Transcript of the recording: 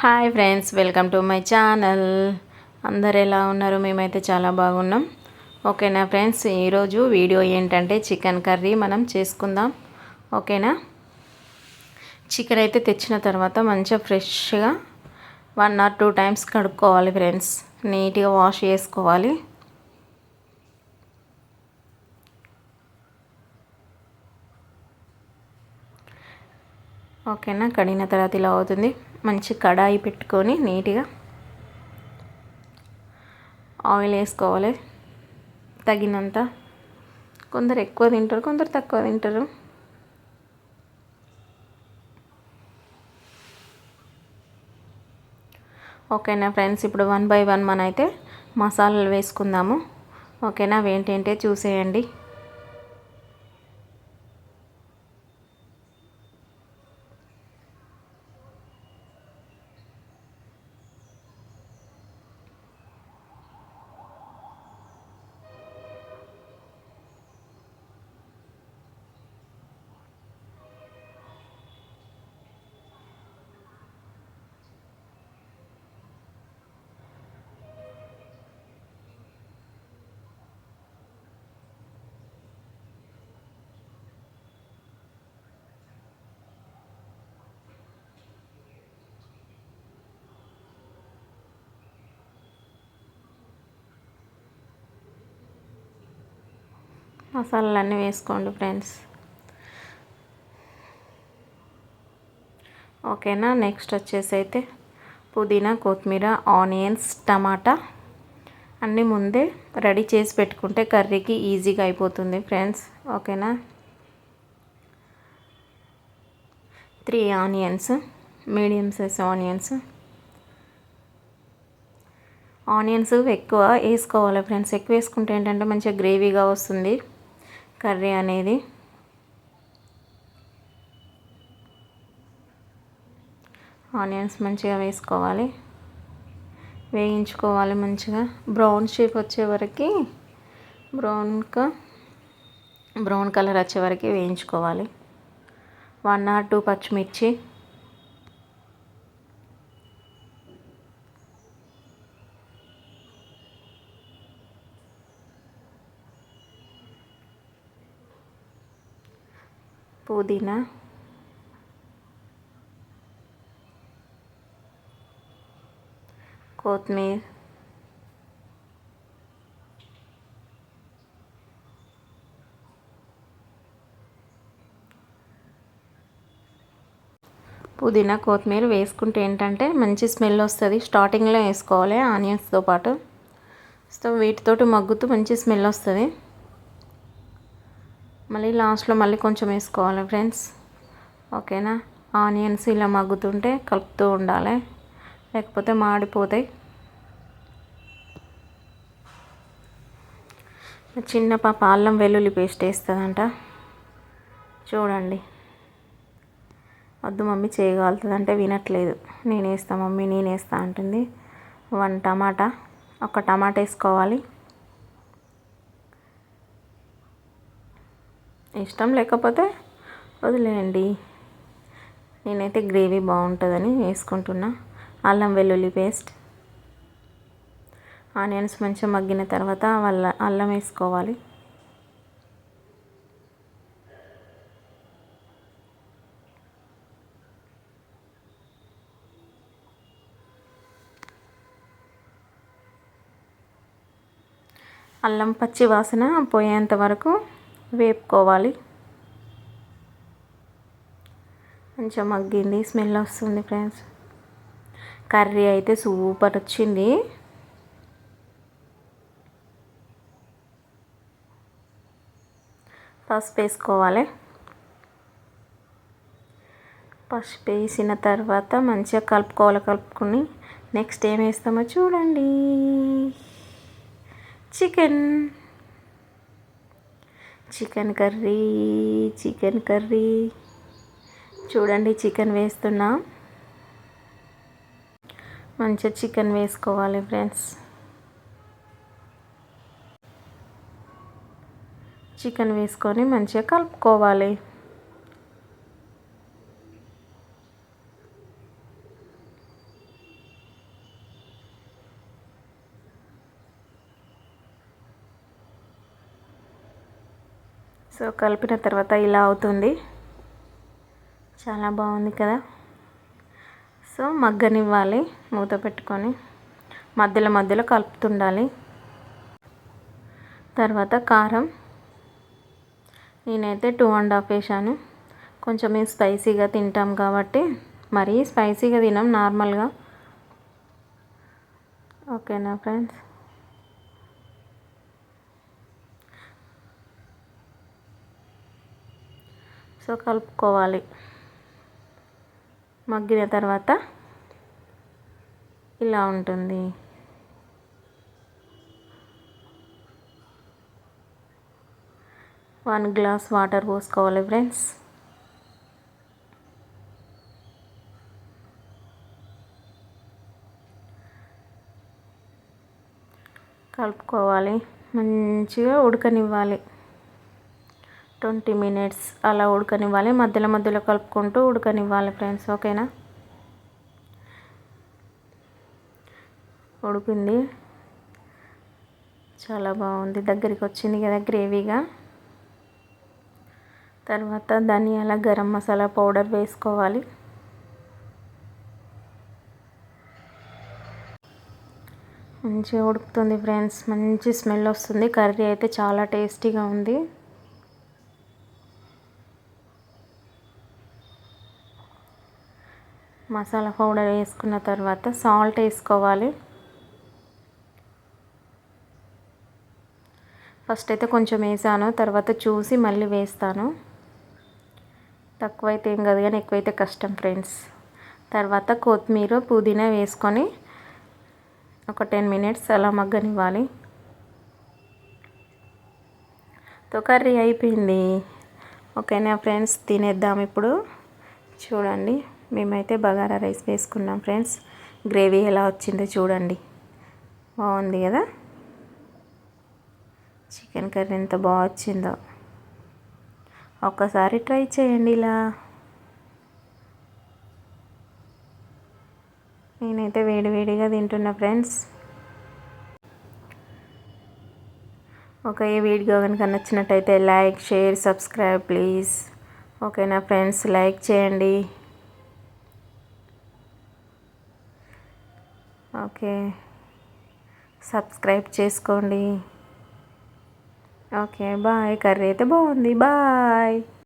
Hi friends welcome to my channel. అందరు ఎలా ఉన్నారు? మేమైతే చాలా బాగున్నాం. ఓకేనా ఫ్రెండ్స్? ఈరోజు వీడియో ఏంటంటే చికెన్ కర్రీ మనం చేసుకుందాం. ఓకేనా? చికెన్ అయితే తెచ్చిన తర్వాత మంచిగా ఫ్రెష్గా వన్ ఆర్ టూ టైమ్స్ కడుక్కోవాలి ఫ్రెండ్స్. నీట్గా వాష్ చేసుకోవాలి. ఓకేనా? కడిగిన తర్వాత ఇలా అవుతుంది. మంచి కడాయి పెట్టుకొని నీట్గా ఆయిల్ వేసుకోవాలి. తగినంత కొందరు ఎక్కువ తింటారు కొందరు తక్కువ తింటారు. ఓకేనా ఫ్రెండ్స్ ఇప్పుడు వన్ బై వన్ మన అయితే మసాలాలు వేసుకుందాము. ఓకేనా అవి ఏంటంటే చూసేయండి. మసాలాలన్నీ వేసుకోండి ఫ్రెండ్స్. ఓకేనా? నెక్స్ట్ వచ్చేసి అయితే పుదీనా కొత్తిమీర ఆనియన్స్ టమాటా అన్నీ ముందే రెడీ చేసి పెట్టుకుంటే కర్రీకి ఈజీగా అయిపోతుంది ఫ్రెండ్స్. ఓకేనా? Three onions medium size onions. Onions ఎక్కువ వేసుకోవాలి ఫ్రెండ్స్. ఎక్కువ వేసుకుంటే ఏంటంటే మంచిగా గ్రేవీగా వస్తుంది. కర్రీ అనేది. ఆనియన్స్ మంచిగా వేసుకోవాలి. వేయించుకోవాలి మంచిగా. బ్రౌన్ షేప్ వచ్చే వరకు బ్రౌన్గా బ్రౌన్ కలర్ వచ్చే వరకు వేయించుకోవాలి. వన్ ఆర్ టూ పచ్చిమిర్చి. పుదీనా. కొత్తిమీర. పుదీనా కొత్తిమీర వేసుకుంటే ఏంటంటే మంచి స్మెల్ వస్తుంది. స్టార్టింగ్లో వేసుకోవాలి ఆనియన్స్తో పాటు. సో వీటితోటి మగ్గుతూ మంచి స్మెల్ వస్తుంది. మళ్ళీ లాస్ట్లో మళ్ళీ కొంచెం వేసుకోవాలి ఫ్రెండ్స్. ఓకేనా? ఆనియన్స్ ఇలా మగ్గుతుంటే కలుపుతూ ఉండాలి. లేకపోతే మాడిపోతాయి. చిన్న పాప అల్లం వెల్లుల్లి పేస్ట్ వేస్తుందంట. చూడండి. వద్దు మమ్మీ చేయగలుగుతుందంటే వినట్లేదు. నేను వేస్తా మమ్మీ నేను వేస్తా అంటుంది. వన్ టమాటా ఒక టమాటా వేసుకోవాలి. ఇష్టం లేకపోతే వదిలేయండి. నేనైతే గ్రేవీ బాగుంటుందని వేసుకుంటున్నా. అల్లం వెల్లుల్లి పేస్ట్ ఆనియన్స్ మంచిగా మగ్గిన తర్వాత వాళ్ళ అల్లం వేసుకోవాలి. అల్లం పచ్చి వాసన పోయేంత వరకు వేపుకోవాలి. కొంచెం మగ్గింది స్మెల్ వస్తుంది ఫ్రెండ్స్. కర్రీ అయితే సూపర్ వచ్చింది. పసుపు వేసుకోవాలి. పసుపు వేసిన తర్వాత మంచిగా కలుపుకోవాలి కలుపుకొని నెక్స్ట్ ఏం వేస్తామో చూడండి. Chicken. Chicken curry chicken curry. చూడండి చికెన్ వేస్తున్నా. మంచిగా చికెన్ వేసుకోవాలి ఫ్రెండ్స్. చికెన్ వేసుకొని మంచిగా కలుపుకోవాలి. సో కలిపిన తర్వాత ఇలా అవుతుంది. చాలా బాగుంది కదా? సో మగ్గనివ్వాలి మూత పెట్టుకొని. మధ్యలో మధ్యలో కలుపుతుండాలి. తర్వాత కారం. నేనైతే టూ అండ్ హాఫ్ వేసాను కొంచెం మేము స్పైసీగా తింటాం కాబట్టి మరీ స్పైసీగా తినాం నార్మల్గా. ఓకేనా ఫ్రెండ్స్? సో కలుపుకోవాలి. మగ్గిన తర్వాత ఇలా ఉంటుంది. వన్ గ్లాస్ వాటర్ పోసుకోవాలి ఫ్రెండ్స్. కలుపుకోవాలి. మంచిగా ఉడకనివ్వాలి. ట్వంటీ మినిట్స్ అలా ఉడకనివ్వాలి. మధ్యలో మధ్యలో కలుపుకుంటూ ఉడకనివ్వాలి ఫ్రెండ్స్. ఓకేనా? ఉడికింది. చాలా బాగుంది. దగ్గరికి వచ్చింది కదా గ్రేవీగా. తర్వాత ధనియాల గరం మసాలా పౌడర్ వేసుకోవాలి. మంచిగా ఉడుకుతుంది ఫ్రెండ్స్. మంచి స్మెల్ వస్తుంది. కర్రీ అయితే చాలా టేస్టీగా ఉంది. మసాలా పౌడర్ వేసుకున్న తర్వాత సాల్ట్ వేసుకోవాలి. ఫస్ట్ అయితే కొంచెం వేసాను తర్వాత చూసి మళ్ళీ వేస్తాను. తక్కువైతే ఏం కాదు కానీ ఎక్కువైతే కష్టం ఫ్రెండ్స్. తర్వాత కొత్తిమీర పుదీనా వేసుకొని ఒక టెన్ మినిట్స్ అలా మగ్గనివ్వాలి. తో కర్రీ అయిపోయింది. ఓకేనా ఫ్రెండ్స్? తినేద్దాం ఇప్పుడు. చూడండి. మేమైతే బగారా రైస్ వేసుకున్నాం ఫ్రెండ్స్. గ్రేవీ ఎలా వచ్చిందో చూడండి. బాగుంది కదా? చికెన్ కర్రీ ఎంత బాగా వచ్చిందో. ఒక్కసారి ట్రై చేయండి ఇలా. నేనైతే వేడివేడిగా తింటున్నా ఫ్రెండ్స్. ఒక ఈ వీడియో కనుక నచ్చినట్టయితే లైక్ షేర్ సబ్స్క్రైబ్ ప్లీజ్. ఓకేనా ఫ్రెండ్స్? లైక్ చేయండి. ఓకే. సబ్స్క్రైబ్ చేసుకోండి. Okay bye. కర్రీ అయితే బాగుంది. బాయ్.